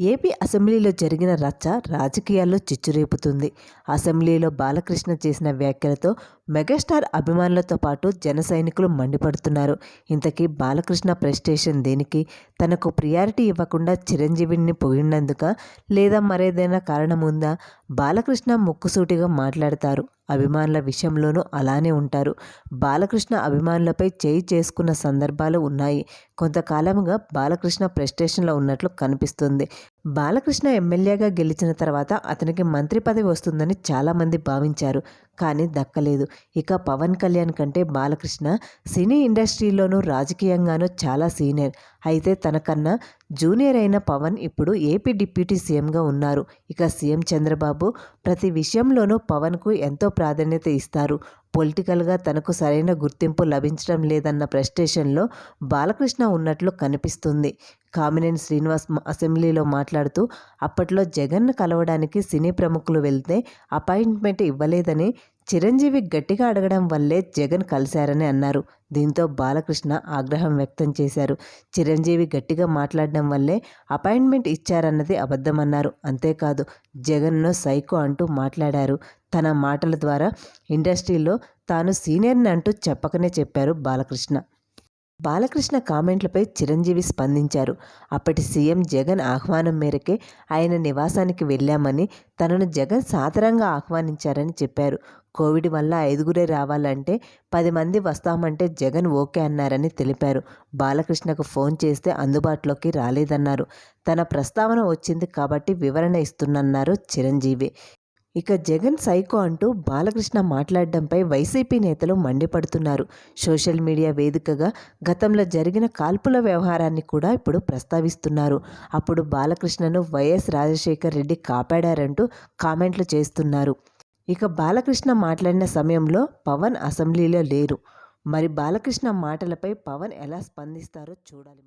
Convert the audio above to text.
AP అసెంబ్లీలో జరిగిన రచ్చ రాజకీయాల్లో చిచ్చురేపుతుంది. అసెంబ్లీలో బాలకృష్ణ చేసిన వ్యాఖ్యలతో మెగాస్టార్ అభిమానులతో పాటు జన సైనికులు మండిపడుతున్నారు. ఇంతకీ బాలకృష్ణ ప్రెస్టేషన్ దేనికి? తనకు ప్రియారిటీ ఇవ్వకుండా చిరంజీవిని పొగిడినందుక లేదా మరేదైనా కారణం ఉందా? బాలకృష్ణ ముక్కుసూటిగా మాట్లాడతారు. అభిమానుల విషయంలోనూ అలానే ఉంటారు. బాలకృష్ణ అభిమానులపై చేయి చేసుకున్న సందర్భాలు ఉన్నాయి. కొంతకాలంగా బాలకృష్ణ ప్రెస్టేషన్లో ఉన్నట్లు కనిపిస్తుంది. బాలకృష్ణ ఎమ్మెల్యేగా గెలిచిన తర్వాత అతనికి మంత్రి పదవి వస్తుందని చాలామంది భావించారు కానీ దక్కలేదు. ఇక పవన్ కళ్యాణ్ కంటే బాలకృష్ణ సినీ ఇండస్ట్రీలోనూ రాజకీయంగానూ చాలా సీనియర్. అయితే తనకన్నా జూనియర్ అయిన పవన్ ఇప్పుడు ఏపీ డిప్యూటీ సీఎంగా ఉన్నారు. ఇక సీఎం చంద్రబాబు ప్రతి విషయంలోనూ పవన్కు ఎంతో ప్రాధాన్యత ఇస్తారు. పొలిటికల్గా తనకు సరైన గుర్తింపు లభించడం లేదన్న ప్రెస్టేషన్లో బాలకృష్ణ ఉన్నట్లు కనిపిస్తుంది. కామినేని శ్రీనివాస్ అసెంబ్లీలో మాట్లాడుతూ అప్పట్లో జగన్ను కలవడానికి సినీ ప్రముఖులు వెళ్తే అపాయింట్మెంట్ ఇవ్వలేదని చిరంజీవి గట్టిగా అడగడం వల్లే జగన్ కలిశారని అన్నారు. దీంతో బాలకృష్ణ ఆగ్రహం వ్యక్తం చేశారు. చిరంజీవి గట్టిగా మాట్లాడడం వల్లే అపాయింట్మెంట్ ఇచ్చారన్నది అబద్ధమన్నారు. అంతేకాదు జగన్ను సైకో అంటూ మాట్లాడారు. తన మాటల ద్వారా ఇండస్ట్రీలో తాను సీనియర్ని అంటూ చెప్పకనే చెప్పారు బాలకృష్ణ. బాలకృష్ణ కామెంట్లపై చిరంజీవి స్పందించారు. అప్పటి సీఎం జగన్ ఆహ్వానం మేరకే ఆయన నివాసానికి వెళ్ళామని తనను జగన్ సాదరంగా ఆహ్వానించారని చెప్పారు. కోవిడ్ వల్ల ఐదుగురే రావాలంటే పది మంది వస్తామంటే జగన్ ఓకే అన్నారని తెలిపారు. బాలకృష్ణకు ఫోన్ చేస్తే అందుబాటులోకి రాలేదన్నారు. తన ప్రస్తావన వచ్చింది కాబట్టి వివరణ ఇస్తున్నన్నారు చిరంజీవి. ఇక జగన్ సైకో అంటూ బాలకృష్ణ మాట్లాడడంపై వైసీపీ నేతలు మండిపడుతున్నారు. సోషల్ మీడియా వేదికగా గతంలో జరిగిన కాల్పుల వ్యవహారాన్ని కూడా ఇప్పుడు ప్రస్తావిస్తున్నారు. అప్పుడు బాలకృష్ణను వైఎస్ రాజశేఖర్ రెడ్డి కాపాడారంటూ కామెంట్లు చేస్తున్నారు. ఇక బాలకృష్ణ మాట్లాడిన సమయంలో పవన్ అసెంబ్లీలో లేరు. మరి బాలకృష్ణ మాటలపై పవన్ ఎలా స్పందిస్తారో చూడాలి